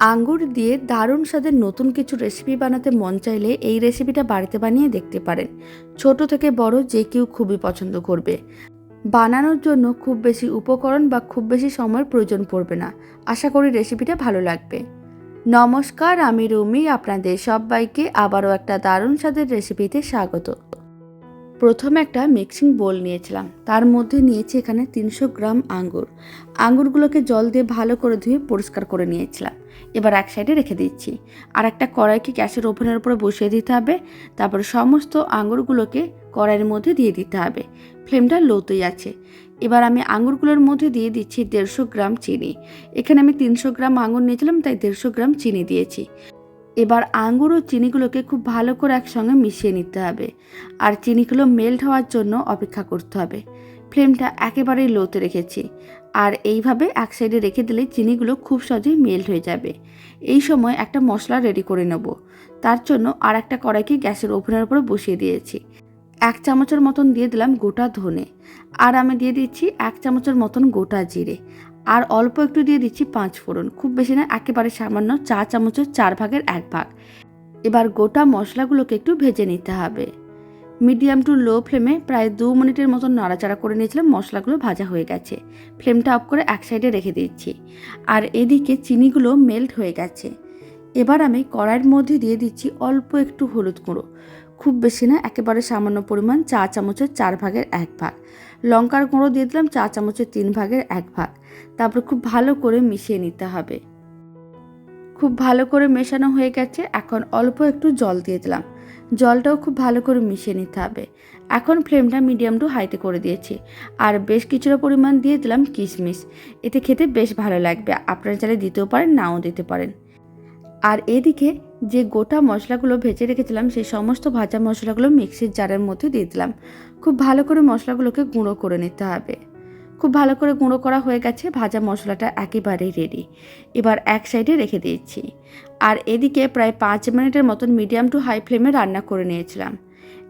আঙ্গুর দিয়ে দারুণ স্বাদের নতুন কিছু রেসিপি বানাতে মন চাইলে এই রেসিপিটা বাড়িতে বানিয়ে দেখতে পারেন। ছোট থেকে বড় যে কেউ খুবই পছন্দ করবে। বানানোর জন্য খুব বেশি উপকরণ বা খুব বেশি সময়ের প্রয়োজন পড়বে না। আশা করি রেসিপিটা ভালো লাগবে। নমস্কার, আমি রুমি, আপনাদের সবাইকে আবারও একটা দারুণ স্বাদের রেসিপিতে স্বাগত। প্রথমে একটা মিক্সিং বোল নিয়েছিলাম। তার মধ্যে নিয়েছি এখানে তিনশো গ্রাম আঙ্গুর। আঙ্গুরগুলোকে জল দিয়ে ভালো করে ধুয়ে পরিষ্কার করে নিয়েছিলাম। এবার এক সাইডে রেখে দিচ্ছি। আর একটা কড়াইকে গ্যাসের ওভেনের উপরে বসিয়ে দিতে হবে। তারপরে সমস্ত আঙ্গুরগুলোকে কড়াইয়ের মধ্যে দিয়ে দিতে হবে। ফ্লেমটা লোতেই আছে। এবার আমি আঙুরগুলোর মধ্যে দিয়ে দিচ্ছি দেড়শো গ্রাম চিনি। এখানে আমি তিনশো গ্রাম আঙুর নিয়েছিলাম, তাই দেড়শো গ্রাম চিনি দিয়েছি। এবার আঙ্গুর ও চিনিগুলোকে খুব ভালো করে একসঙ্গে মিশিয়ে নিতে হবে। আর চিনিগুলো মেল্ট হওয়ার জন্য অপেক্ষা করতে হবে। ফ্লেমটা একেবারেই লোতে রেখেছি। আর এইভাবে এক সাইডে রেখে দিলে চিনিগুলো খুব সহজেই মেল্ট হয়ে যাবে। এই সময় একটা মশলা রেডি করে নেব। তার জন্য আর একটা কড়াইকে গ্যাসের ওভেনের উপরে বসিয়ে দিয়েছি। এক চামচের মতন দিয়ে দিলাম গোটা ধনে। আর আমি দিয়ে দিচ্ছি এক চামচের মতন গোটা জিরে। আর অল্প একটু দিয়ে দিচ্ছি পাঁচ ফোড়ন। খুব বেশি না, একেবারে সামান্য চা চামচের চার ভাগের এক ভাগ। এবার গোটা মশলাগুলোকে একটু ভেজে নিতে হবে। মিডিয়াম টু লো ফ্লেমে প্রায় দু মিনিটের মতন নাড়াচাড়া করে নিয়েছিলাম, মশলাগুলো ভাজা হয়ে গেছে। ফ্লেমটা অফ করে এক সাইডে রেখে দিচ্ছি। আর এদিকে চিনিগুলো মেল্ট হয়ে গেছে। এবার আমি কড়াইয়ের মধ্যে দিয়ে দিচ্ছি অল্প একটু হলুদ গুঁড়ো। খুব বেশি না, একেবারে সামান্য পরিমাণ চা চামচের চার ভাগের এক ভাগ। লঙ্কার গুঁড়ো দিয়ে দিলাম চা চামচের তিন ভাগের এক ভাগ। তারপর খুব ভালো করে মিশিয়ে নিতে হবে। খুব ভালো করে মেশানো হয়ে গেছে, এখন অল্প একটু জল দিয়ে দিলাম। জলটাও খুব ভালো করে মিশিয়ে নিতে হবে। এখন ফ্লেমটা মিডিয়াম টু হাইতে করে দিয়েছি। আর বেশ কিছুটা পরিমাণ দিয়ে দিলাম কিশমিশ। এতে খেতে বেশ ভালো লাগবে। আপনারা চাইলে দিতেও পারেন, নাও দিতে পারেন। আর এদিকে যে গোটা মশলাগুলো ভেজে রেখেছিলাম, সেই সমস্ত ভাজা মশলাগুলো মিক্সির জারের মধ্যে দিয়ে দিলাম। খুব ভালো করে মশলাগুলোকে গুঁড়ো করে নিতে হবে। খুব ভালো করে গুঁড়ো করা হয়ে গেছে, ভাজা মশলাটা একেবারেই রেডি এবার এক সাইডে রেখে দিয়েছি। আর এদিকে প্রায় পাঁচ মিনিটের মতন মিডিয়াম টু হাই ফ্লেমে রান্না করে নিয়েছিলাম।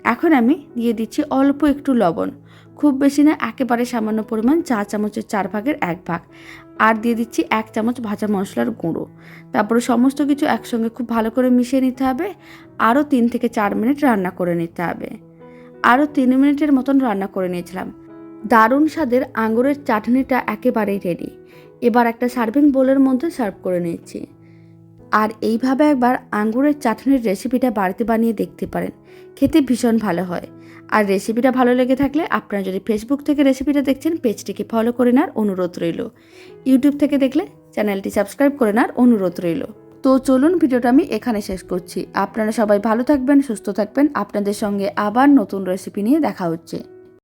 এখন আমি দিয়ে দিচ্ছি অল্প একটু লবণ। খুব বেশি না, একেবারে সামান্য পরিমাণ চা চামচের চার ভাগের এক ভাগ। আর দিয়ে দিচ্ছি এক চামচ ভাজা মশলার গুঁড়ো। তারপরে সমস্ত কিছু একসঙ্গে খুব ভালো করে মিশিয়ে নিতে হবে। আরও তিন থেকে চার মিনিট রান্না করে নিতে হবে। আরও তিন মিনিটের মতন রান্না করে নিয়েছিলাম। দারুণ স্বাদের আঙুরের চাটনিটা একেবারেই রেডি এবার একটা সার্ভিং বোলের মধ্যে সার্ভ করে নিচ্ছি। আর এইভাবে একবার আঙ্গুরের চাটনির রেসিপিটা বাড়িতে বানিয়ে দেখতে পারেন। খেতে ভীষণ ভালো হয়। আর রেসিপিটা ভালো লেগে থাকলে আপনারা যদি ফেসবুক থেকে রেসিপিটা দেখছেন পেজটিকে ফলো করে নেওয়ার অনুরোধ রইল। ইউটিউব থেকে দেখলে চ্যানেলটি সাবস্ক্রাইব করে নেওয়ার অনুরোধ রইল। তো চলুন ভিডিওটা আমি এখানে শেষ করছি। আপনারা সবাই ভালো থাকবেন, সুস্থ থাকবেন। আপনাদের সঙ্গে আবার নতুন রেসিপি নিয়ে দেখা হচ্ছে।